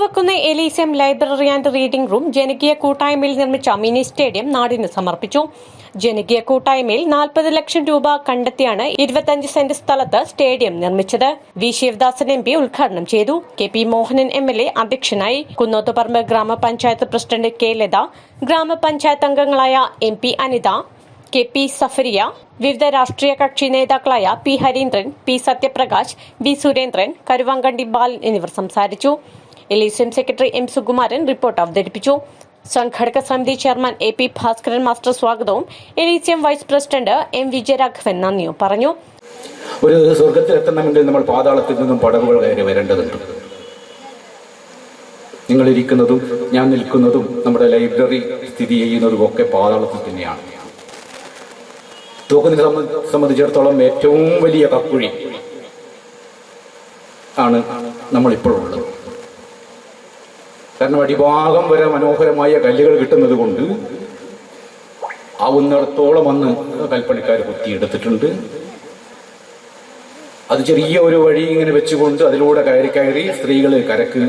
Poovakkunnu Elysium library and reading room ജനകീയ കൂട്ടായ്മയിൽ നിർമ്മിച്ച മിനി സ്റ്റേഡിയം നാടിന് സമർപ്പിച്ചു. ജനകീയ കൂട്ടായ്മയിൽ നാൽപ്പത് ലക്ഷം രൂപ കണ്ടെത്തിയാണ് ഇരുപത്തിയഞ്ച് സെന്റ് സ്ഥലത്ത് സ്റ്റേഡിയം നിർമ്മിച്ചത്. വി. ശിവദാസൻ എം. പി ഉദ്ഘാടനം ചെയ്തു. K. P. Mohanan M. L. A അധ്യക്ഷനായി കുന്നോത്തുപറമ്പ് ഗ്രാമപഞ്ചായത്ത് പ്രസിഡന്റ് കെ. ലത ഗ്രാമപഞ്ചായത്ത് അംഗങ്ങളായ M. P. Anitha K. P. Safariya വിവിധ രാഷ്ട്രീയ കക്ഷി നേതാക്കളായ P. Hareendran P. Sathyaprakash V. Surendran Karuvankandi Balan എന്നിവർ സംസാരിച്ചു. Elysium secretary M Sukumaran report അവതരിപ്പിച്ചു. സംഘടക സമിതി chairman A P Bhaskaran master സ്വാഗതവും. Elysium vice president M Vijayaraghavan നന്ദിയും പറഞ്ഞു. ഒരു സ്വർഗത്തിൽ എത്തണമെങ്കിൽ നമ്മൾ പാതാളത്തിൽ നിന്നും പടവുകൾ കയറി വരേണ്ടതുണ്ട്. നിങ്ങൾ ഇരിക്കുന്നതും ഞാൻ നിൽക്കുന്നതും നമ്മുടെ ലൈബ്രറി സ്ഥിതി ചെയ്യുന്നതും ഒക്കെ പാതാളത്തിൽ തന്നെയാണ്. തൂക്കത്തിനെ സംബ- സംബന്ധിച്ചിടത്തോളം ഏറ്റവും വലിയ കക്കുഴി ആണ് നമ്മളിപ്പോഴുള്ളത്. കാരണം അടിഭാഗം വരെ മനോഹരമായ കല്ലുകൾ കിട്ടുന്നത് കൊണ്ട് ആവുന്നിടത്തോളം അന്ന് കൽപ്പണിക്കാർ കുത്തിയെടുത്തിട്ടുണ്ട്. അത് ചെറിയ ഒരു വഴി ഇങ്ങനെ വെച്ചുകൊണ്ട് അതിലൂടെ കയറി കയറി സ്ത്രീകൾ കരക്ക്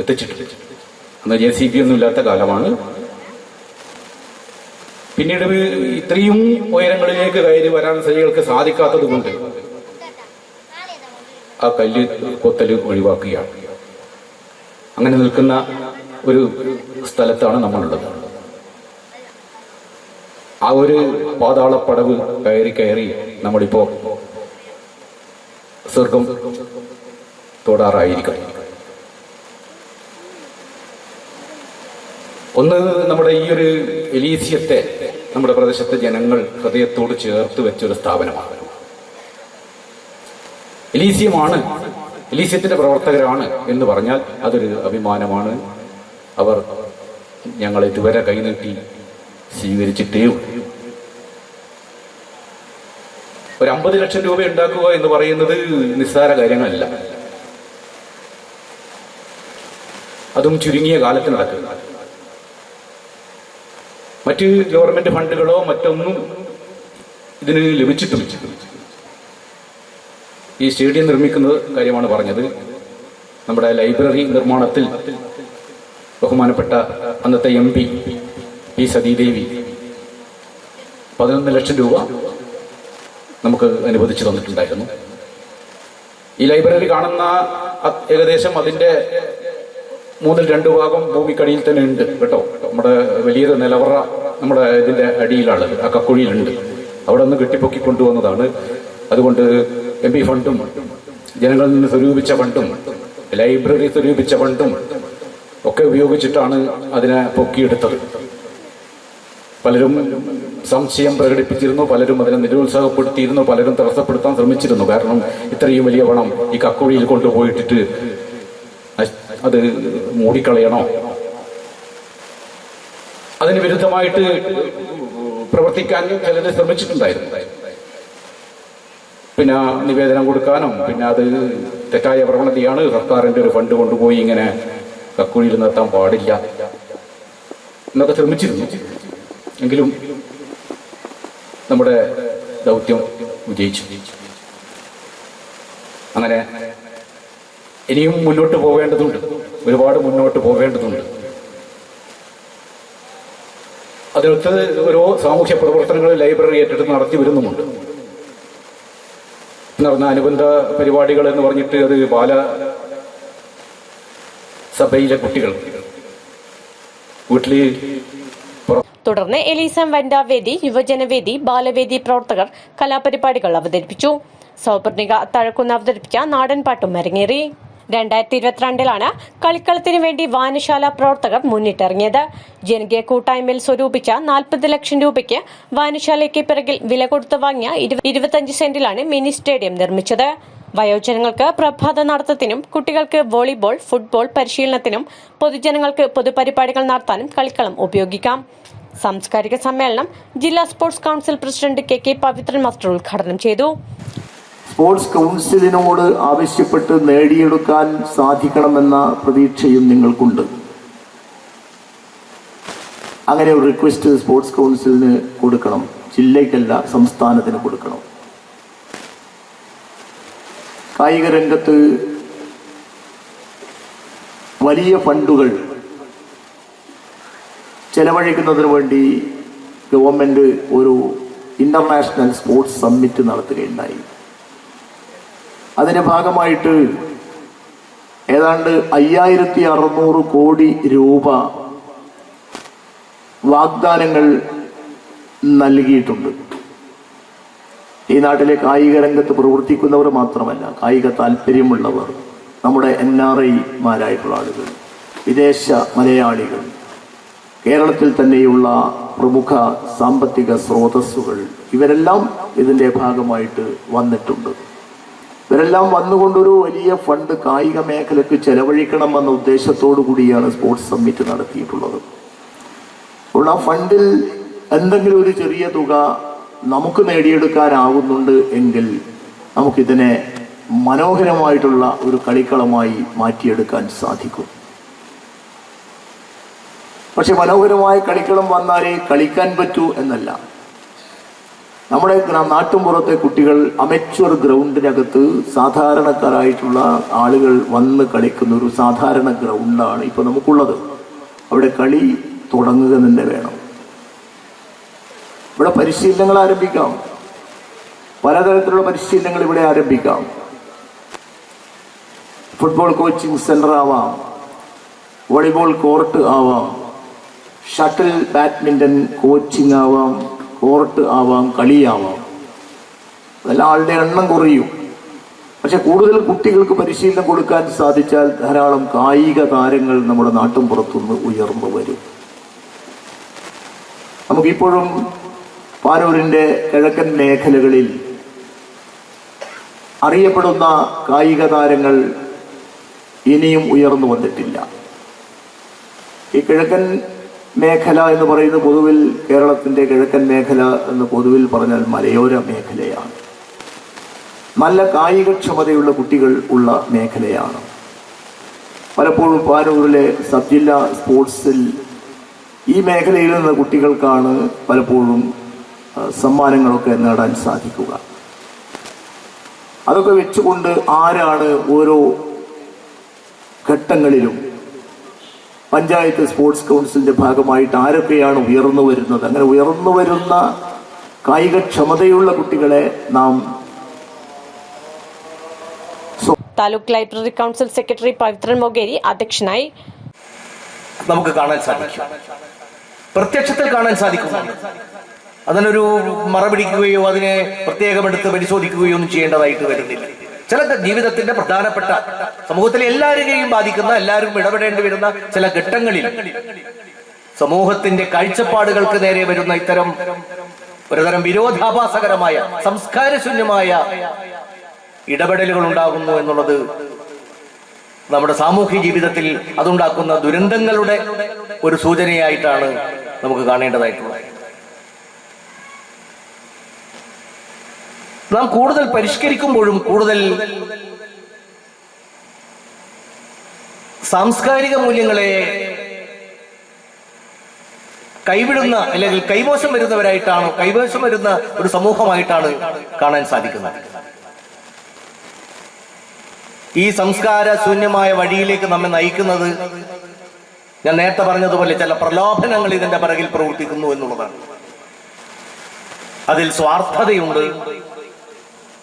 എത്തിച്ചിട്ടുണ്ട്. അന്ന് ജെ സി ബി ഒന്നും ഇല്ലാത്ത കാലമാണ്. പിന്നീട് ഇത്രയും ഉയരങ്ങളിലേക്ക് കയറി വരാൻ സ്ത്രീകൾക്ക് സാധിക്കാത്തത് കൊണ്ട് ആ കല്ല് കൊത്തൽ ഒഴിവാക്കുകയാണ്. അങ്ങനെ നിൽക്കുന്ന ഒരു സ്ഥലത്താണ് നമ്മളുള്ളത്. ആ ഒരു പാതാളപ്പടവ് കയറി കയറി നമ്മളിപ്പോ സ്വർഗം തൊടാറായിരിക്കും. ഒന്ന് നമ്മുടെ ഈ ഒരു എലീസിയത്തെ നമ്മുടെ പ്രദേശത്തെ ജനങ്ങൾ ഹൃദയത്തോട് ചേർത്ത് വെച്ചൊരു സ്ഥാപനമാണ്. എലീസിയമാണ് എലീസിയത്തിന്റെ പ്രവർത്തകരാണ് എന്ന് പറഞ്ഞാൽ അതൊരു അഭിമാനമാണ്. അവർ ഞങ്ങളെ ഇതുവരെ കൈനീട്ടി സ്വീകരിച്ചിട്ടേ ഒരു അമ്പത് ലക്ഷം രൂപ ഉണ്ടാക്കുക എന്ന് പറയുന്നത് നിസ്സാര കാര്യങ്ങളല്ല. അതും ചുരുങ്ങിയ കാലത്ത് നടക്കുക മറ്റ് ഗവൺമെന്റ് ഫണ്ടുകളോ മറ്റൊന്നും ഇതിന് ലഭിച്ചിട്ടുമില്ല. ഈ സ്റ്റേഡിയം നിർമ്മിക്കുന്ന കാര്യമാണ് പറഞ്ഞത്. നമ്മുടെ ലൈബ്രറി നിർമ്മാണത്തിൽ ബഹുമാനപ്പെട്ട അന്നത്തെ എം പി പി സതീദേവി പതിനൊന്ന് ലക്ഷം രൂപ നമുക്ക് അനുവദിച്ചു തന്നിട്ടുണ്ടായിരുന്നു. ഈ ലൈബ്രറി കാണുന്ന ഏകദേശം അതിന്റെ മൂന്നിൽ രണ്ട് ഭാഗം ഭൂമിക്കടിയിൽ തന്നെ ഉണ്ട് കേട്ടോ. നമ്മുടെ വലിയൊരു നിലവറ നമ്മുടെ ഇതിന്റെ അടിയിലാണ് ആ കക്കുഴിയിലുണ്ട്. അവിടെ നിന്ന് കെട്ടിപ്പൊക്കി കൊണ്ടുവന്നതാണ്. അതുകൊണ്ട് എം പി ഫണ്ടും ജനങ്ങളിൽ നിന്ന് സ്വരൂപിച്ച ഫണ്ടും ലൈബ്രറി സ്വരൂപിച്ച ഫണ്ടും ഒക്കെ ഉപയോഗിച്ചിട്ടാണ് അതിനെ പൊക്കിയെടുത്തത്. പലരും സംശയം പ്രകടിപ്പിച്ചിരുന്നു പലരും അതിനെ നിരുത്സാഹപ്പെടുത്തിയിരുന്നു പലരും തടസ്സപ്പെടുത്താൻ ശ്രമിച്ചിരുന്നു. കാരണം ഇത്രയും വലിയ പണം ഈ കക്കുഴിയിൽ കൊണ്ടുപോയിട്ടിട്ട് അത് മൂടിക്കളയണോ? അതിന് വിരുദ്ധമായിട്ട് പ്രവർത്തിക്കാൻ ചിലരെ ശ്രമിച്ചിട്ടുണ്ടായിരുന്നു. പിന്നെ നിവേദനം കൊടുക്കാനും പിന്നെ അത് തെറ്റായ പ്രവണതയാണ്. സർക്കാരിന്റെ ഒരു ഫണ്ട് കൊണ്ടുപോയി ഇങ്ങനെ കക്കുഴിയിൽ നിർത്താൻ പാടില്ല. എന്നൊക്കെ ശ്രമിച്ചിരുന്നു. എങ്കിലും നമ്മുടെ ദൗത്യം വിജയിച്ചു. അങ്ങനെ ഇനിയും മുന്നോട്ട് പോവേണ്ടതുണ്ട്. ഒരുപാട് മുന്നോട്ട് പോവേണ്ടതുണ്ട്. അതിനൊത്ത് ഓരോ സാമൂഹ്യ പ്രവർത്തനങ്ങൾ ലൈബ്രറി ഏറ്റെടുത്ത് നടത്തി വരുന്നുമുണ്ട്. നടന്ന അനുബന്ധ പരിപാടികൾ എന്ന് പറഞ്ഞിട്ട് അത് ബാല സഭയിലെ കുട്ടികൾ. വീട്ടിൽ തുടർന്ന് എലീസം വനിതാവേദി യുവജനവേദി ബാലവേദി പ്രവർത്തകർ കലാപരിപാടികൾ അവതരിപ്പിച്ചു. സൗപർണിക തഴക്കുന്ന് അവതരിപ്പിച്ച നാടൻ പാട്ടും അരങ്ങേറി. രണ്ടായിരത്തി ഇരുപത്തിരണ്ടിലാണ് കളിക്കളത്തിനു വേണ്ടി വായനശാല പ്രവർത്തകർ മുന്നിട്ടിറങ്ങിയത്. ജനകീയ കൂട്ടായ്മയിൽ സ്വരൂപിച്ച നാൽപ്പത് ലക്ഷം രൂപയ്ക്ക് വായനശാലയ്ക്ക് പിറകിൽ വില കൊടുത്തു വാങ്ങിയ ഇരുപത്തിയഞ്ച് സെന്റിലാണ് മിനി സ്റ്റേഡിയം നിർമ്മിച്ചത്. വയോജനങ്ങൾക്ക് പ്രഭാത നടത്തത്തിനും കുട്ടികൾക്ക് വോളിബോൾ ഫുട്ബോൾ പരിശീലനത്തിനും പൊതുജനങ്ങൾക്ക് പൊതുപരിപാടികൾ നടത്താനും കളിക്കളം ഉപയോഗിക്കാം. സാംസ്കാരിക സമ്മേളനം ജില്ലാ sports council president K K Pavithran master ഉദ്ഘാടനം ചെയ്തു. സ്പോർട്സ് കൗൺസിലിനോട് ആവശ്യപ്പെട്ട് നേടിയെടുക്കാൻ സാധിക്കണമെന്ന പ്രതീക്ഷയും നിങ്ങൾക്കുണ്ട്. അങ്ങനെ ഒരു റിക്വസ്റ്റ് സ്പോർട്സ് കൗൺസിലിന് കൊടുക്കണം. ജില്ലയ്ക്കല്ല സംസ്ഥാനത്തിന് കൊടുക്കണം. കായിക രംഗത്ത് വലിയ ഫണ്ടുകൾ ചെലവഴിക്കുന്നതിന് വേണ്ടി ഗവൺമെന്റ് ഒരു ഇന്റർനാഷണൽ സ്പോർട്സ് സമ്മിറ്റ് നടത്തുകയുണ്ടായി. അതിന്റെ ഭാഗമായിട്ട് ഏതാണ്ട് അയ്യായിരത്തി അറുന്നൂറ് കോടി രൂപ വാഗ്ദാനങ്ങൾ നൽകിയിട്ടുണ്ട്. ഈ നാട്ടിലെ കായിക രംഗത്ത് പ്രവർത്തിക്കുന്നവർ മാത്രമല്ല കായിക താല്പര്യമുള്ളവർ നമ്മുടെ എൻ ആർ ഐമാരായിട്ടുള്ള ആളുകൾ വിദേശ മലയാളികൾ കേരളത്തിൽ തന്നെയുള്ള പ്രമുഖ സാമ്പത്തിക സ്രോതസ്സുകൾ ഇവരെല്ലാം ഇതിന്റെ ഭാഗമായിട്ട് വന്നിട്ടുണ്ട്. ഇവരെല്ലാം വന്നുകൊണ്ടൊരു വലിയ ഫണ്ട് കായിക മേഖലയ്ക്ക് ചെലവഴിക്കണമെന്ന ഉദ്ദേശത്തോടു കൂടിയാണ് സ്പോർട്സ് സമ്മിറ്റ് നടത്തിയിട്ടുള്ളത്. അപ്പോൾ ആ ഫണ്ടിൽ എന്തെങ്കിലും ഒരു ചെറിയ തുക നമുക്ക് നേടിയെടുക്കാനാവുന്നുണ്ട് എങ്കിൽ നമുക്കിതിനെ മനോഹരമായിട്ടുള്ള ഒരു കളിക്കളമായി മാറ്റിയെടുക്കാൻ സാധിക്കും. പക്ഷെ മനോഹരമായ കളിക്കളം വന്നാലേ കളിക്കാൻ പറ്റൂ എന്നല്ല. നമ്മുടെ നാട്ടുമ്പുറത്തെ കുട്ടികൾ അമച്വർ ഗ്രൗണ്ടിനകത്ത് സാധാരണക്കാരായിട്ടുള്ള ആളുകൾ വന്ന് കളിക്കുന്ന ഒരു സാധാരണ ഗ്രൗണ്ടാണ് ഇപ്പൊ നമുക്കുള്ളത്. അവിടെ കളി തുടങ്ങുക തന്നെ വേണം. ഇവിടെ പരിശീലനങ്ങൾ ആരംഭിക്കാം. പലതരത്തിലുള്ള പരിശീലനങ്ങൾ ഇവിടെ ആരംഭിക്കാം. ഫുട്ബോൾ കോച്ചിങ് സെന്റർ ആവാം വോളിബോൾ കോർട്ട് ആവാം ഷട്ടിൽ ബാഡ്മിന്റൺ കോച്ചിങ് ആവാം കോർട്ട് ആവാം കളിയാവാം. അതെല്ലാം ആളുടെ എണ്ണം കുറയും. പക്ഷെ കൂടുതൽ കുട്ടികൾക്ക് പരിശീലനം കൊടുക്കാൻ സാധിച്ചാൽ ധാരാളം കായിക താരങ്ങൾ നമ്മുടെ നാട്ടും പുറത്തുനിന്ന് ഉയർന്നു വരും. നമുക്കിപ്പോഴും പാനൂരിന്റെ കിഴക്കൻ മേഖലകളിൽ അറിയപ്പെടുന്ന കായിക താരങ്ങൾ ഇനിയും ഉയർന്നു വന്നിട്ടില്ല. ഈ കിഴക്കൻ മേഖല എന്ന് പറയുന്നത് പൊതുവിൽ കേരളത്തിന്റെ കിഴക്കൻ മേഖല എന്ന് പൊതുവിൽ പറഞ്ഞാൽ മലയോര മേഖലയാണ്. നല്ല കായികക്ഷമതയുള്ള കുട്ടികൾ ഉള്ള മേഖലയാണ്. പലപ്പോഴും പാനൂരിലെ സബ് ജില്ലാ സ്പോർട്സിൽ ഈ മേഖലയിൽ നിന്ന് കുട്ടികൾക്കാണ് പലപ്പോഴും സമ്മാനങ്ങളൊക്കെ നേടാൻ സാധിക്കുക. അതൊക്കെ വെച്ചുകൊണ്ട് ആരാണ് ഓരോ ഘട്ടങ്ങളിലും പഞ്ചായത്ത് സ്പോർട്സ് കൗൺസിലിന്റെ ഭാഗമായിട്ട് ആരൊക്കെയാണ് ഉയർന്നു വരുന്നത്? അങ്ങനെ ഉയർന്നു വരുന്ന കായികക്ഷമതയുള്ള കുട്ടികളെ നാം taluk library council secretary Pavithran Mogeri അധ്യക്ഷനായി നമുക്ക് കാണാൻ സാധിക്കും. പ്രത്യക്ഷത്തിൽ കാണാൻ സാധിക്കും. അതിനൊരു മറപിടിക്കുകയോ അതിനെ പ്രത്യേകമെടുത്ത് പരിശോധിക്കുകയോ ഒന്നും ചെയ്യേണ്ടതായിട്ട് വരുന്നില്ല. ചില ജീവിതത്തിന്റെ പ്രധാനപ്പെട്ട സമൂഹത്തിലെ എല്ലാവരെയും ബാധിക്കുന്ന എല്ലാവരും ഇടപെടേണ്ടി വരുന്ന ചില ഘട്ടങ്ങളിൽ സമൂഹത്തിന്റെ കാഴ്ചപ്പാടുകൾക്ക് നേരെ വരുന്ന ഇത്തരം ഒരുതരം വിരോധാഭാസകരമായ സംസ്കാരശൂന്യമായ ഇടപെടലുകൾ ഉണ്ടാകുന്നു എന്നുള്ളത് നമ്മുടെ സാമൂഹ്യ ജീവിതത്തിൽ അതുണ്ടാക്കുന്ന ദുരന്തങ്ങളുടെ ഒരു സൂചനയായിട്ടാണ് നമുക്ക് കാണേണ്ടതായിട്ടുള്ളത്. നാം കൂടുതൽ പരിഷ്കരിക്കുമ്പോഴും കൂടുതൽ സാംസ്കാരിക മൂല്യങ്ങളെ കൈവിടുന്ന അല്ലെങ്കിൽ കൈമോശം വരുന്നവരായിട്ടാണ് കൈമോശം വരുന്ന ഒരു സമൂഹമായിട്ടാണ് കാണാൻ സാധിക്കുന്നത്. ഈ സംസ്കാര ശൂന്യമായ വഴിയിലേക്ക് നമ്മെ നയിക്കുന്നത് ഞാൻ നേരത്തെ പറഞ്ഞതുപോലെ ചില പ്രലോഭനങ്ങൾ ഇതിന്റെ പിറകിൽ പ്രവർത്തിക്കുന്നു എന്നുള്ളതാണ്. അതിൽ സ്വാർത്ഥതയുണ്ട്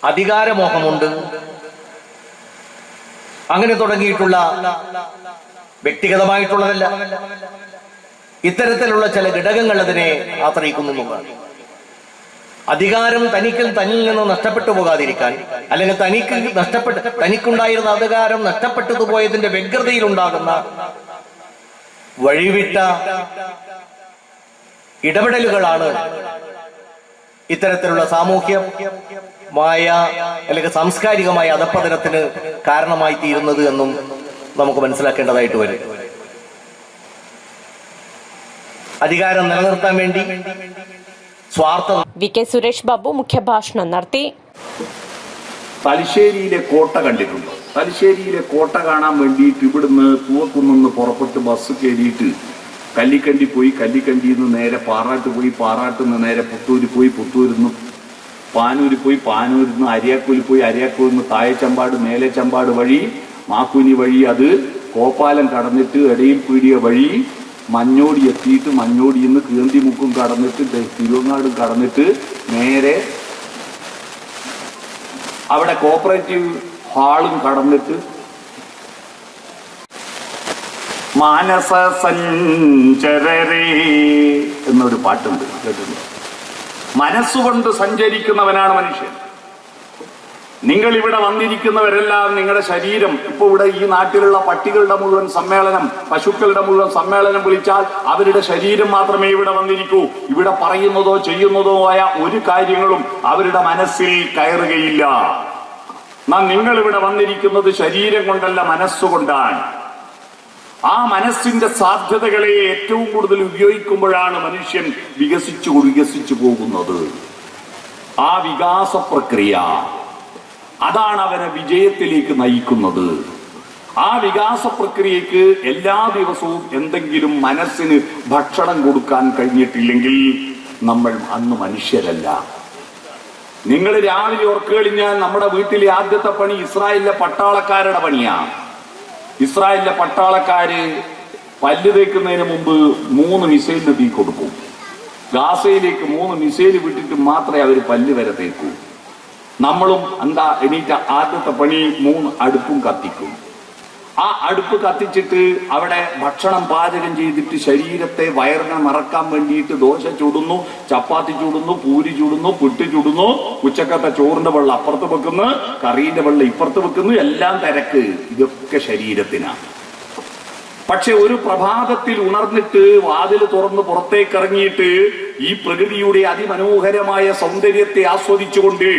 അധികാരമോഹമുണ്ട്. അങ്ങനെ തുടങ്ങിയിട്ടുള്ള വ്യക്തിഗതമായിട്ടുള്ളതല്ല. ഇത്തരത്തിലുള്ള ചില ഘടകങ്ങൾ അതിനെ ആശ്രയിക്കുന്നു അധികാരം തനിക്ക് തന്നിൽ നിന്ന് നഷ്ടപ്പെട്ടു പോകാതിരിക്കാൻ അല്ലെങ്കിൽ തനിക്ക് നഷ്ടപ്പെട്ട് തനിക്കുണ്ടായിരുന്ന അധികാരം നഷ്ടപ്പെട്ടു പോയതിന്റെ വ്യഗ്രതയിൽ ഉണ്ടാകുന്ന വഴിവിട്ട ഇടപെടലുകളാണ് ഇത്തരത്തിലുള്ള സാമൂഹ്യമായ അല്ലെങ്കിൽ സാംസ്കാരികമായ അധപ്പതനത്തിന് കാരണമായി തീരുന്നത് എന്നും നമുക്ക് മനസ്സിലാക്കേണ്ടതായിട്ട് വരും. അധികാരം നിലനിർത്താൻ വേണ്ടി സ്വാർത്ഥ വി കെ സുരേഷ് ബാബു മുഖ്യഭാഷണം നടത്തി. തലശ്ശേരിയിലെ കോട്ട കണ്ടിട്ടുണ്ടോ. തലശ്ശേരിയിലെ കോട്ട കാണാൻ വേണ്ടിയിട്ട് ഇവിടുന്ന് പൂവക്കുന്നു പുറപ്പെട്ട് ബസ് കയറിയിട്ട് കല്ലിക്കണ്ടി പോയി. കല്ലിക്കണ്ടിന്ന് നിന്ന് നേരെ പാറാട്ട് പോയി. പാറാട്ടിൽ നിന്ന് നേരെ പുത്തൂര് പോയി. പുത്തൂരിൽ നിന്ന് പാനൂര് പോയി പാനൂരിൽ നിന്ന് അരിയാക്കൂലിൽ പോയി അരിയാക്കൂലിൽ നിന്ന് താഴെ ചമ്പാട് മേലെ ചമ്പാട് വഴി മാക്കുനി വഴി അത് കോപ്പാലം കടന്നിട്ട് ഇടയിൽ പീടിയ വഴി മഞ്ഞോടി എത്തിയിട്ട് മഞ്ഞോടിയിൽ നിന്ന് കീന്തിമുക്കും കടന്നിട്ട് തിരുവങ്ങാടും കടന്നിട്ട് നേരെ അവിടെ കോപ്പറേറ്റീവ് ഹാളും കടന്നിട്ട് മാനസ സഞ്ചരരേ എന്നൊരു പാട്ടുണ്ട് കേട്ടിട്ടുണ്ട്? മനസ്സുകൊണ്ട് സഞ്ചരിക്കുന്നവനാണ് മനുഷ്യൻ. നിങ്ങൾ ഇവിടെ വന്നിരിക്കുന്നവരെല്ലാം നിങ്ങളുടെ ശരീരം ഇപ്പൊ ഇവിടെ ഈ നാട്ടിലുള്ള പട്ടികളുടെ മുഴുവൻ സമ്മേളനം പശുക്കളുടെ മുഴുവൻ സമ്മേളനം വിളിച്ചാൽ അവരുടെ ശരീരം മാത്രമേ ഇവിടെ വന്നിരിക്കൂ. ഇവിടെ പറയുന്നതോ ചെയ്യുന്നതോ ആയ ഒരു കാര്യങ്ങളും അവരുടെ മനസ്സിൽ കയറുകയില്ല. നാം നിങ്ങൾ ഇവിടെ വന്നിരിക്കുന്നത് ശരീരം കൊണ്ടല്ല മനസ്സുകൊണ്ടാണ്. ആ മനസ്സിന്റെ സാധ്യതകളെ ഏറ്റവും കൂടുതൽ ഉപയോഗിക്കുമ്പോഴാണ് മനുഷ്യൻ വികസിച്ചു വികസിച്ചു പോകുന്നത്. ആ വികാസ പ്രക്രിയ അതാണ് അവനെ വിജയത്തിലേക്ക് നയിക്കുന്നത്. ആ വികാസ പ്രക്രിയക്ക് എല്ലാ ദിവസവും എന്തെങ്കിലും മനസ്സിന് ഭക്ഷണം കൊടുക്കാൻ കഴിഞ്ഞിട്ടില്ലെങ്കിൽ നമ്മൾ അന്ന് മനുഷ്യരല്ല. നിങ്ങൾ രാവിലെ ഓർക്കുകഴിഞ്ഞാൽ നമ്മുടെ വീട്ടിലെ ആദ്യത്തെ പണി ഇസ്രായേലിലെ പട്ടാളക്കാരുടെ പണിയാണ് ഇസ്രായേലിലെ പട്ടാളക്കാര് പല്ല് തേക്കുന്നതിന് മുമ്പ് മൂന്ന് മിസൈലിന് തീ കൊടുക്കും. ഗാസയിലേക്ക് മൂന്ന് മിസൈൽ വിട്ടിട്ട് മാത്രമേ അവർ പല്ല് വരെ തേക്കൂ. നമ്മളും എന്താ എണീറ്റ ആദ്യത്തെ പണി മൂന്ന് അടുപ്പും കത്തിക്കും. ആ അടുപ്പ് കത്തിച്ചിട്ട് അവിടെ ഭക്ഷണം പാചകം ചെയ്തിട്ട് ശരീരത്തെ വയറിനെ മറക്കാൻ വേണ്ടിയിട്ട് ദോശ ചൂടുന്നു ചപ്പാത്തി ചൂടുന്നു പൂരി ചൂടുന്നു പുട്ട് ചൂടുന്നു ഉച്ചക്കത്തെ ചോറിന്റെ വെള്ളം അപ്പുറത്ത് വെക്കുന്നു കറീന്റെ വെള്ളം ഇപ്പുറത്ത് വെക്കുന്നു എല്ലാം തിരക്ക്. ഇതൊക്കെ ശരീരത്തിനാണ് പക്ഷെ ഒരു പ്രഭാതത്തിൽ ഉണർന്നിട്ട് വാതിൽ തുറന്ന് പുറത്തേക്ക് ഇറങ്ങിയിട്ട് ഈ പ്രകൃതിയുടെ അതിമനോഹരമായ സൗന്ദര്യത്തെ ആസ്വദിച്ചുകൊണ്ട്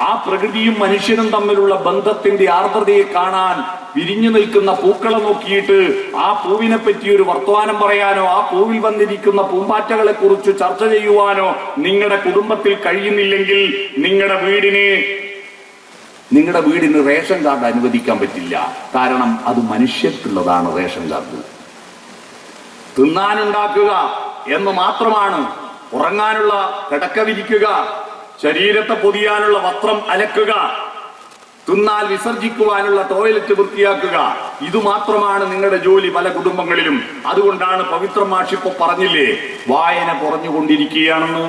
ആ പ്രകൃതിയും മനുഷ്യനും തമ്മിലുള്ള ബന്ധത്തിന്റെ ആർദ്രതയെ കാണാൻ വിരിഞ്ഞു നിൽക്കുന്ന പൂക്കളെ നോക്കിയിട്ട് ആ പൂവിനെ പറ്റി ഒരു വർത്തമാനം പറയാനോ ആ പൂവിൽ വന്നിരിക്കുന്ന പൂമ്പാറ്റകളെ കുറിച്ച് ചർച്ച ചെയ്യുവാനോ നിങ്ങളുടെ കുടുംബത്തിൽ കഴിയുന്നില്ലെങ്കിൽ നിങ്ങളുടെ വീടിന് നിങ്ങളുടെ വീടിന് റേഷൻ കാർഡ് അനുവദിക്കാൻ പറ്റില്ല. കാരണം അത് മനുഷ്യർക്കുള്ളതാണ് റേഷൻ കാർഡ്. തിന്നാനുണ്ടാക്കുക എന്ന് മാത്രമാണ് ഉറങ്ങാനുള്ള കിടക്ക വിരിക്കുക ശരീരത്തെ പൊതിയാനുള്ള വസ്ത്രം അലക്കുക തിന്നാൽ വിസർജിക്കുവാനുള്ള ടോയ്ലറ്റ് വൃത്തിയാക്കുക. ഇത് മാത്രമാണ് നിങ്ങളുടെ ജോലി പല കുടുംബങ്ങളിലും. അതുകൊണ്ടാണ് പവിത്ര മാഷിപ്പോ പറഞ്ഞില്ലേ വായന കുറഞ്ഞുകൊണ്ടിരിക്കുകയാണെന്ന്.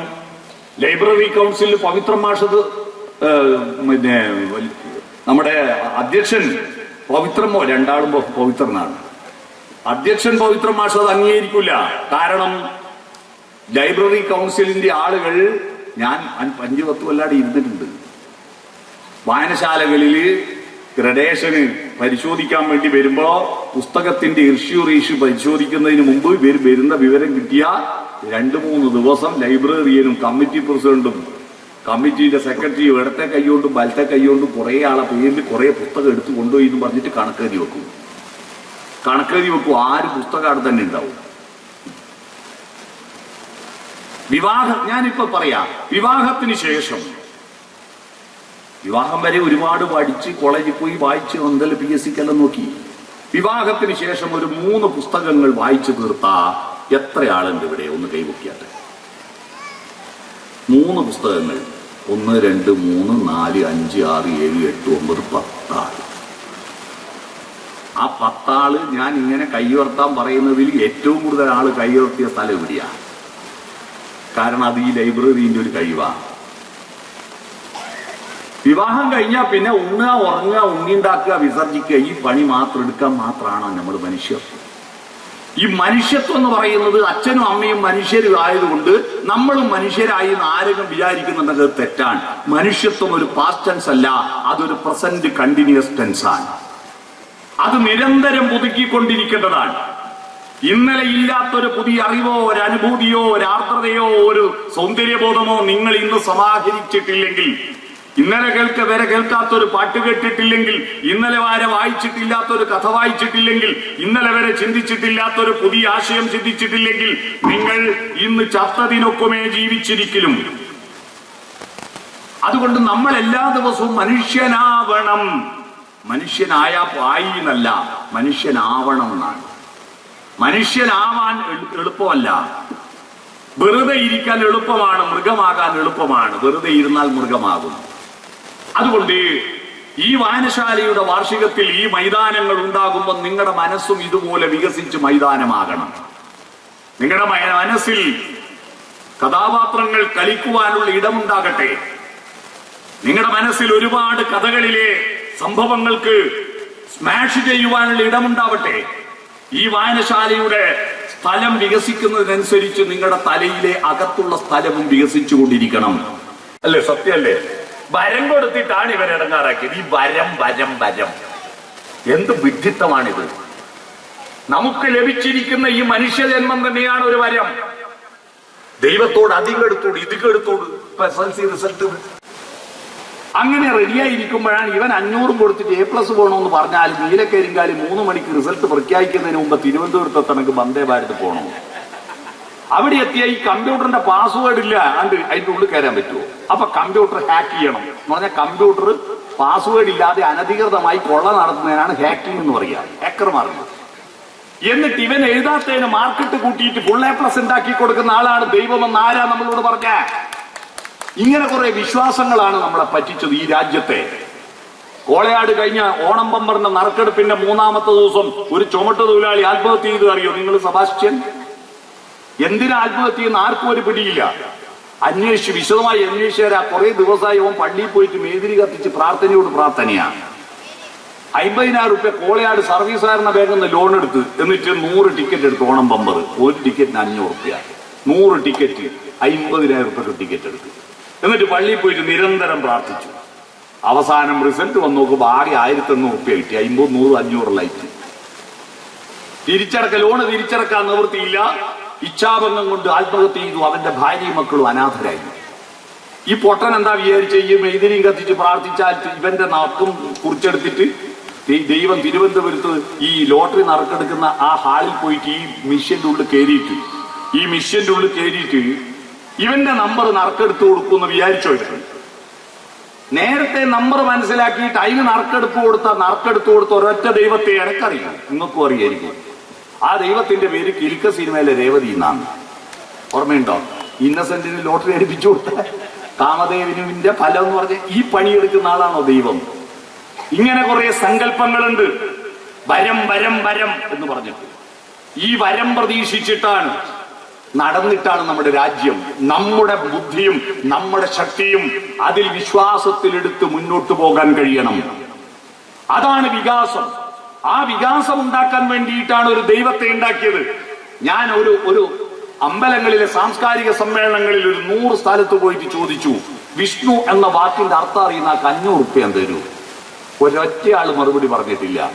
ലൈബ്രറി കൗൺസിലിൽ പവിത്ര മാഷത് പിന്നെ നമ്മുടെ അധ്യക്ഷൻ പവിത്രമോ രണ്ടാളും പവിത്രനാണ്. അധ്യക്ഷൻ പവിത്ര മാഷ് അത് അംഗീകരിക്കില്ല. കാരണം ലൈബ്രറി കൗൺസിലിന്റെ ആളുകൾ ഞാൻ അഞ്ച് പത്ത് കൊല്ലാടെ ഇരുന്നിട്ടുണ്ട്. വായനശാലകളിൽ ഗ്രഡേഷന് പരിശോധിക്കാൻ വേണ്ടി വരുമ്പോ പുസ്തകത്തിന്റെ ഇഷ്യൂ റീഷ്യൂ പരിശോധിക്കുന്നതിന് മുമ്പ് ഇവർ വരുന്ന വിവരം കിട്ടിയ രണ്ടു മൂന്ന് ദിവസം ലൈബ്രറിയനും കമ്മിറ്റി പ്രസിഡന്റും കമ്മിറ്റിയുടെ സെക്രട്ടറിയും ഇടത്തെ കൈകൊണ്ടും വലത്തെ കൈകൊണ്ടും കുറെ ആളെ പേരിൽ കുറെ പുസ്തകം എടുത്തു കൊണ്ടുപോയി എന്ന് പറഞ്ഞിട്ട് കണക്കെഴുതി വെക്കും. കണക്കെഴുതി വെക്കും. ആര് പുസ്തകം അവിടെ തന്നെ ഉണ്ടാവും? വിവാഹം ഞാനിപ്പോ പറയാം. വിവാഹത്തിന് ശേഷം വിവാഹം വരെ ഒരുപാട് പഠിച്ച് കോളേജിൽ പോയി വായിച്ച് എന്തെല്ലാം പി എസ് സിക്കെല്ലാം നോക്കി. വിവാഹത്തിന് ശേഷം ഒരു മൂന്ന് പുസ്തകങ്ങൾ വായിച്ചു തീർത്താ എത്ര ആളുണ്ട് ഇവിടെ? ഒന്ന് കൈവക്കിയാട്ടെ മൂന്ന് പുസ്തകങ്ങൾ. ഒന്ന് രണ്ട് മൂന്ന് നാല് അഞ്ച് ആറ് ഏഴ് എട്ട് ഒമ്പത് പത്താൾ. ആ പത്താൾ ഞാൻ ഇങ്ങനെ കൈയുയർത്താൻ പറയുന്നതിൽ ഏറ്റവും കൂടുതൽ ആൾ കൈയുയർത്തിയ സ്ഥലം എവിടെയാണ് കാരണം അത് ഈ ലൈബ്രറിന്റെ ഒരു കഴിവാണ് വിവാഹം കഴിഞ്ഞാൽ പിന്നെ ഉണ്ണുക ഉറങ്ങുക ഉണ്ണിണ്ടാക്കുക വിസർജിക്കുക ഈ പണി മാത്രം എടുക്കാൻ മാത്രമാണ് നമ്മൾ മനുഷ്യർ? ഈ മനുഷ്യത്വം എന്ന് പറയുന്നത് അച്ഛനും അമ്മയും മനുഷ്യരും ആയതുകൊണ്ട് നമ്മളും മനുഷ്യരായി എന്ന് ആരെങ്കിലും വിചാരിക്കുന്നുണ്ടെങ്കിൽ തെറ്റാണ്. മനുഷ്യത്വം ഒരു പാസ്റ്റ് ടെൻസ് അല്ല അതൊരു പ്രസന്റ് കണ്ടിന്യൂസ് ടെൻസ് ആണ്. അത് നിരന്തരം പുതുക്കിക്കൊണ്ടിരിക്കേണ്ടതാണ്. ഇന്നലെ ഇല്ലാത്തൊരു പുതിയ അറിവോ ഒരു അനുഭൂതിയോ ഒരു ആർദ്രതയോ ഒരു സൗന്ദര്യബോധമോ നിങ്ങൾ ഇന്ന് സമാഹരിച്ചിട്ടില്ലെങ്കിൽ ഇന്നലെ കേൾക്ക വരെ കേൾക്കാത്തൊരു പാട്ട് കേട്ടിട്ടില്ലെങ്കിൽ ഇന്നലെ വരെ വായിച്ചിട്ടില്ലാത്തൊരു കഥ വായിച്ചിട്ടില്ലെങ്കിൽ ഇന്നലെ വരെ ചിന്തിച്ചിട്ടില്ലാത്തൊരു പുതിയ ആശയം ചിന്തിച്ചിട്ടില്ലെങ്കിൽ നിങ്ങൾ ഇന്ന് ചത്തതിനൊക്കുമേ ജീവിച്ചിരിക്കലും. അതുകൊണ്ട് നമ്മൾ എല്ലാ ദിവസവും മനുഷ്യനാവണം. മനുഷ്യനായ പായി എന്നല്ല മനുഷ്യനാവണം എന്നാണ്. മനുഷ്യനാവാൻ എളു- എളുപ്പമല്ല. വെറുതെ ഇരിക്കാൻ എളുപ്പമാണ് മൃഗമാകാൻ എളുപ്പമാണ്. വെറുതെ ഇരുന്നാൽ മൃഗമാകും അതുകൊണ്ട് ഈ വായനശാലയുടെ വാർഷികത്തിൽ ഈ മൈതാനങ്ങൾ ഉണ്ടാകുമ്പോൾ നിങ്ങളുടെ മനസ്സും ഇതുപോലെ വികസിച്ച് മൈതാനമാകണം. നിങ്ങളുടെ മനസ്സിൽ കഥാപാത്രങ്ങൾ കളിക്കുവാനുള്ള ഇടമുണ്ടാകട്ടെ. നിങ്ങളുടെ മനസ്സിൽ ഒരുപാട് കഥകളിലെ സംഭവങ്ങൾക്ക് സ്മാഷ് ചെയ്യുവാനുള്ള ഇടമുണ്ടാവട്ടെ. ഈ വായനശാലയുടെ സ്ഥലം വികസിക്കുന്നതിനനുസരിച്ച് നിങ്ങളുടെ തലയിലെ അകത്തുള്ള സ്ഥലവും വികസിച്ചുകൊണ്ടിരിക്കണം. അല്ലേ സത്യല്ലേ വരം കൊടുത്തിട്ടാണ് ഇവരെ ഇടങ്ങാറാക്കിയത്. ഈ വരം വരം വരം. എന്ത് വിഡിത്തമാണിത് നമുക്ക് ലഭിച്ചിരിക്കുന്ന ഈ മനുഷ്യ ജന്മം തന്നെയാണ് ഒരു വരം. ദൈവത്തോട് അധികം എടുത്തോട് റിസൾട്ട് അങ്ങനെ റെഡിയായിരിക്കുമ്പോഴാണ് ഇവൻ അഞ്ഞൂറും കൊടുത്തിട്ട് എ പ്ലസ് പോകണമെന്ന് പറഞ്ഞാൽ നീലക്കരിങ്കാലി മൂന്ന് മണിക്ക് റിസൾട്ട് പ്രഖ്യാപിക്കുന്നതിന് മുമ്പ് തിരുവനന്തപുരത്തെത്തണക്ക് വന്ദേ ഭാരത് പോകണം അവിടെ എത്തിയ ഈ കമ്പ്യൂട്ടറിന്റെ പാസ്വേഡ് ഇല്ല. അണ്ട് അതിന്റെ ഉള്ളിൽ കയറാൻ പറ്റുമോ അപ്പൊ കമ്പ്യൂട്ടർ ഹാക്ക് ചെയ്യണം. എന്ന് പറഞ്ഞാൽ കമ്പ്യൂട്ടർ പാസ്വേഡ് ഇല്ലാതെ അനധികൃതമായി കൊള്ള നടത്തുന്നതിനാണ് ഹാക്കിംഗ് എന്ന് പറയുക ഹാക്കർമാർക്ക് എന്നിട്ട് ഇവൻ എഴുതാത്തതിന് മാർക്കിട്ട് കൂട്ടിയിട്ട് ഫുൾ എ പ്ലസ് ഉണ്ടാക്കി കൊടുക്കുന്ന ആളാണ് ദൈവമെന്ന് ആരാ നമ്മളോട് പറഞ്ഞ? ഇങ്ങനെ കുറെ വിശ്വാസങ്ങളാണ് നമ്മളെ പറ്റിച്ചത് ഈ രാജ്യത്തെ. കോളയാട് കഴിഞ്ഞ ഓണം പമ്പറിന്റെ നറുക്കെടുപ്പിന്റെ മൂന്നാമത്തെ ദിവസം ഒരു ചുമട്ട് തൊഴിലാളി ആത്മഹത്യ ചെയ്തു അറിയോ? നിങ്ങൾ സബാസ്റ്റ്യൻ? എന്തിനാ ആത്മഹത്യ ചെയ്യുന്ന? ആർക്കും ഒരു പിടിയില്ല. അന്വേഷിച്ച് വിശദമായി അന്വേഷിച്ചാൽ കുറെ ദിവസമായി ഓൻ പള്ളിയിൽ പോയിട്ട് മേതിരി കത്തിച്ച് പ്രാർത്ഥനയോട് പ്രാർത്ഥനയാണ് അമ്പതിനായിരം റുപ്യ കോളയാട് സർവീസുകാരന്റെ ബാങ്കിൽ നിന്ന് ലോൺ എടുത്ത് എന്നിട്ട് നൂറ് ടിക്കറ്റ് എടുത്തു ഓണം പമ്പർ ഒരു ടിക്കറ്റിന് അഞ്ഞൂറ് റുപ്യ. നൂറ് ടിക്കറ്റ്. അമ്പതിനായിരം റുപ്യ ടിക്കറ്റ് എടുത്ത്. എന്നിട്ട് പള്ളിയിൽ പോയിട്ട് നിരന്തരം പ്രാർത്ഥിച്ചു. അവസാനം റിസൾട്ട് വന്ന് നോക്കുമ്പോൾ ആകെ ആയിരത്തി എണ്ണൂറ് റുപ്യ കിട്ടി. അമ്പത് നൂറ് അഞ്ഞൂറ് ലൈറ്റ്. തിരിച്ചടക്ക ലോണ് തിരിച്ചടക്കാൻ നിവൃത്തിയില്ല. ഇച്ഛാഭംഗം കൊണ്ട് ആത്മഹത്യ ചെയ്തു. അവന്റെ ഭാര്യയും മക്കളും അനാഥരായി. ഈ പൊട്ടൻ എന്താ വിചാരിച്ച? ഈ മെയ്തിനെയും കത്തിച്ച് പ്രാർത്ഥിച്ചാൽ ഇവന്റെ നാക്കും കുറിച്ചെടുത്തിട്ട് ഈ ദൈവം തിരുവനന്തപുരത്ത് ഈ ലോട്ടറി നറുക്കെടുക്കുന്ന ആ ഹാളിൽ പോയിട്ട് ഈ മിഷ്യന്റെ ഉള്ളിൽ കയറിയിട്ട് ഈ മിഷ്യന്റെ ഉള്ളിൽ കയറിയിട്ട് ഇവന്റെ നമ്പർ നറുക്കെടുത്ത് കൊടുക്കുമെന്ന് വിചാരിച്ചോ നേരത്തെ നമ്പർ മനസ്സിലാക്കിയിട്ട് അതിന് നറുക്കെടുപ്പ് കൊടുത്ത നറുക്കെടുത്ത് കൊടുത്ത ഒരൊറ്റ ദൈവത്തെ എനക്കറിയാം. നിങ്ങൾക്കും അറിയായിരിക്കും. ആ ദൈവത്തിന്റെ പേര് കിൽക്ക സിനിമയിലെ രേവതി എന്നാണ്. ഓർമ്മയുണ്ടോ? ഇന്നസെന്റിന് ലോട്ടറി അടിപ്പിച്ചു കൊടുത്ത കാമദേവിനുവിന്റെ ഫലം എന്ന് പറഞ്ഞ ഈ പണിയെടുക്കുന്ന ആളാണോ ദൈവം? ഇങ്ങനെ കുറെ സങ്കല്പങ്ങളുണ്ട്. വരം വരം വരം എന്ന് പറഞ്ഞിട്ട്. ഈ വരം പ്രതീക്ഷിച്ചിട്ടാണ് നടന്നിട്ടാണ് നമ്മുടെ രാജ്യം. നമ്മുടെ ബുദ്ധിയും നമ്മുടെ ശക്തിയും അതിൽ വിശ്വാസത്തിലെടുത്ത് മുന്നോട്ട് പോകാൻ കഴിയണം. അതാണ് വികാസം. ആ വികാസം ഉണ്ടാക്കാൻ വേണ്ടിയിട്ടാണ് ഒരു ദൈവത്തെ ഉണ്ടാക്കിയത്. ഞാൻ ഒരു ഒരു അമ്പലങ്ങളിലെ സാംസ്കാരിക സമ്മേളനങ്ങളിൽ ഒരു നൂറ് സ്ഥലത്ത് പോയിട്ട് ചോദിച്ചു വിഷ്ണു എന്ന വാക്കിന്റെ അർത്ഥം അറിയുന്ന അഞ്ഞൂറ് റുപ്യ തരൂ. ഒരൊറ്റയാൾ മറുപടി പറഞ്ഞിട്ടില്ല.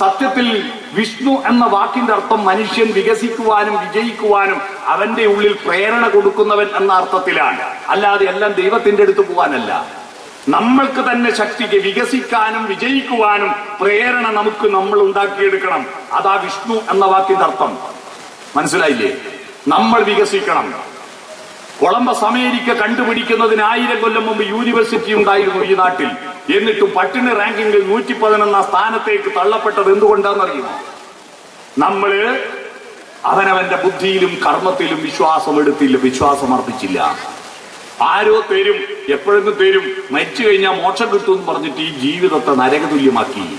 സത്യത്തിൽ വിഷ്ണു എന്ന വാക്കിന്റെ അർത്ഥം മനുഷ്യൻ വികസിക്കുവാനും വിജയിക്കുവാനും അവന്റെ ഉള്ളിൽ പ്രേരണ കൊടുക്കുന്നവൻ എന്ന അർത്ഥത്തിലാണ്. അല്ലാതെ എല്ലാം ദൈവത്തിന്റെ അടുത്ത് പോകാനല്ല നമ്മൾക്ക് തന്നെ ശക്തിക്ക് വികസിക്കാനും വിജയിക്കുവാനും പ്രേരണ നമുക്ക് നമ്മൾ ഉണ്ടാക്കിയെടുക്കണം. അതാ വിഷ്ണു എന്ന വാക്കിന്റെ അർത്ഥം. മനസ്സിലായില്ലേ? നമ്മൾ വികസിക്കണം. കൊളംബസ് അമേരിക്ക കണ്ടുപിടിക്കുന്നതിന് ആയിരം കൊല്ലം മുമ്പ് യൂണിവേഴ്സിറ്റി ഉണ്ടായിരുന്നു ഈ നാട്ടിൽ. എന്നിട്ടും പട്ടിണി റാങ്കിങ്ങിൽ നൂറ്റി പതിനൊന്നാം സ്ഥാനത്തേക്ക് തള്ളപ്പെട്ടത് എന്തുകൊണ്ടാണെന്നറിയുമോ? നമ്മൾ അവനവന്റെ ബുദ്ധിയിലും കർമ്മത്തിലും വിശ്വാസം എടുത്തില്ല വിശ്വാസം അർപ്പിച്ചില്ല. ആരോ തരും എപ്പോഴെങ്കിലും തരും. മരിച്ചു കഴിഞ്ഞാൽ മോക്ഷം കിട്ടും പറഞ്ഞിട്ട് ഈ ജീവിതത്തെ നരകതുല്യമാക്കി.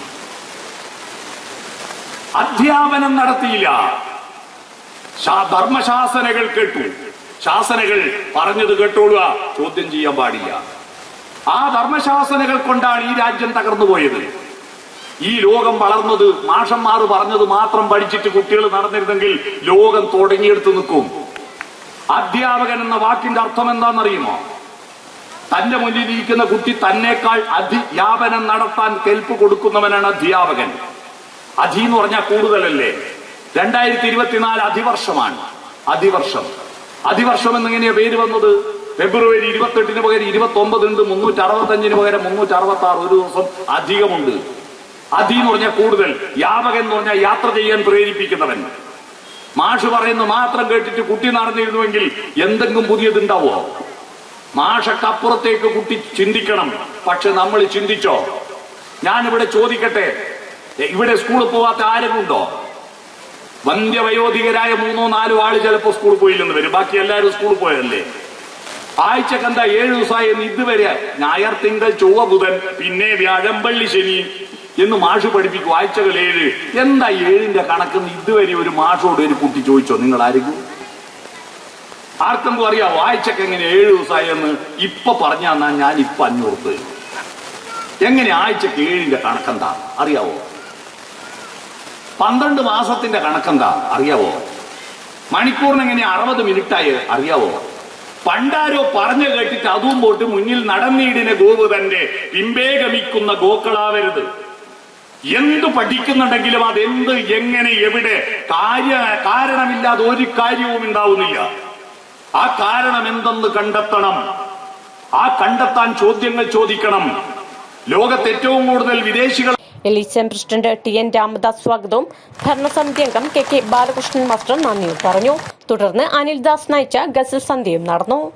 അധ്യാപനം നടത്തിയില്ല. ധർമ്മശാസനകൾ കേട്ടു. ശാസനകൾ പറഞ്ഞത് കേട്ടോളുക ചോദ്യം ചെയ്യാൻ പാടില്ല. ആ ധർമ്മശാസനകൾ കൊണ്ടാണ് ഈ രാജ്യം തകർന്നു പോയത്. ഈ ലോകം വളർന്നത് മാഷന്മാർ പറഞ്ഞത് മാത്രം പഠിച്ചിട്ട് കുട്ടികൾ നടന്നിരുന്നെങ്കിൽ ലോകം തുടങ്ങിയെടുത്ത് നിൽക്കും. അധ്യാപകൻ എന്ന വാക്കിന്റെ അർത്ഥം എന്താണെന്നറിയുമോ? തന്റെ മുന്നിൽ ഇരിക്കുന്ന കുട്ടി തന്നെക്കാൾ അധിയാപനം നടത്താൻ കെൽപ്പ് കൊടുക്കുന്നവനാണ് അധ്യാപകൻ. അധി എന്ന് പറഞ്ഞാൽ കൂടുതലല്ലേ? രണ്ടായിരത്തി ഇരുപത്തിനാല് അധിവർഷമാണ്. അധിവർഷം. അധിവർഷം എന്നിങ്ങനെയാ പേര് വന്നത്? ഫെബ്രുവരി ഇരുപത്തെട്ടിന് പകരം ഇരുപത്തി ഒമ്പത് ഉണ്ട് മുന്നൂറ്റി അറുപത്തഞ്ചിന് പകരം മുന്നൂറ്റി അറുപത്തി ആറ് ഒരു ദിവസം അധികമുണ്ട്. അധി എന്ന് പറഞ്ഞാൽ കൂടുതൽ യാപകൻ എന്ന് പറഞ്ഞാൽ യാത്ര ചെയ്യാൻ പ്രേരിപ്പിക്കുന്നവൻ. മാഷ് പറയുന്നു മാത്രം കേട്ടിട്ട് കുട്ടി നടന്നിരുന്നുവെങ്കിൽ എന്തെങ്കിലും പുതിയതുണ്ടാവോ മാഷക്കപ്പുറത്തേക്ക് കുട്ടി ചിന്തിക്കണം. പക്ഷെ നമ്മൾ ചിന്തിച്ചോ? ഞാനിവിടെ ചോദിക്കട്ടെ ഇവിടെ സ്കൂളിൽ പോവാത്ത ആരുമുണ്ടോ വന്ധ്യവയോധികരായ മൂന്നോ നാലോ ആൾ ചിലപ്പോൾ സ്കൂളിൽ പോയില്ലെന്ന് വരും. ബാക്കി എല്ലാവരും സ്കൂളിൽ പോയതല്ലേ? ആഴ്ചക്ക് എന്താ ഏഴു ദിവസമായി ഇതുവരെ ഞായർ തിങ്കൾ ചൊവ്വ ബുധൻ പിന്നെ വ്യാഴം പള്ളി ശനി എന്ന് മാഷ് പഠിപ്പിക്കും ആഴ്ചകൾ ഏഴ്. എന്താ ഏഴിന്റെ കണക്കെന്ന് ഇതുവരെ ഒരു മാഷോട് ഒരു കുട്ടി ചോദിച്ചോ? നിങ്ങൾ ആരെങ്കിലും ആർക്കെങ്കിലും അറിയാം ആഴ്ചക്ക് എങ്ങനെ ഏഴ് ദിവസമായി എന്ന് ഇപ്പൊ പറഞ്ഞു തന്നാ ഞാൻ ഇപ്പൊ അഞ്ഞൂറ് തരും എങ്ങനെ ആഴ്ചക്ക് ഏഴിന്റെ കണക്കെന്താ? അറിയാവോ? പന്ത്രണ്ട് മാസത്തിന്റെ കണക്കെന്താ? അറിയാവോ? മണിക്കൂറിന് എങ്ങനെ അറുപത് മിനിറ്റായി? അറിയാവോ? പണ്ടാരോ പറഞ്ഞു കേട്ടിട്ട് അതും പോട്ട് മുന്നിൽ നടന്നീടിനെ ഗോവ് തന്റെ പിമ്പേ ഗമിക്കുന്ന ഗോക്കളാവരുത്. എന്ത് പഠിക്കുന്നുണ്ടെങ്കിലും അതെന്ത് എങ്ങനെ എവിടെ കാര്യ കാരണമില്ലാതെ ഒരു കാര്യവും ഉണ്ടാവുന്നില്ല. ആ കാരണം എന്തെന്ന് കണ്ടെത്തണം? ആ കണ്ടെത്താൻ ചോദ്യങ്ങൾ ചോദിക്കണം. ലോകത്ത് ഏറ്റവും കൂടുതൽ വിദേശികൾ Elysian president T N Ramadas സ്വാഗതവും. ഭരണസമിതി അംഗം കെ കെ ബാലകൃഷ്ണൻ മാസ്റ്റർ നന്ദിയും പറഞ്ഞു. തുടർന്ന് അനിൽദാസ് നയിച്ച ഗസൽ സന്ധ്യയും നടന്നു.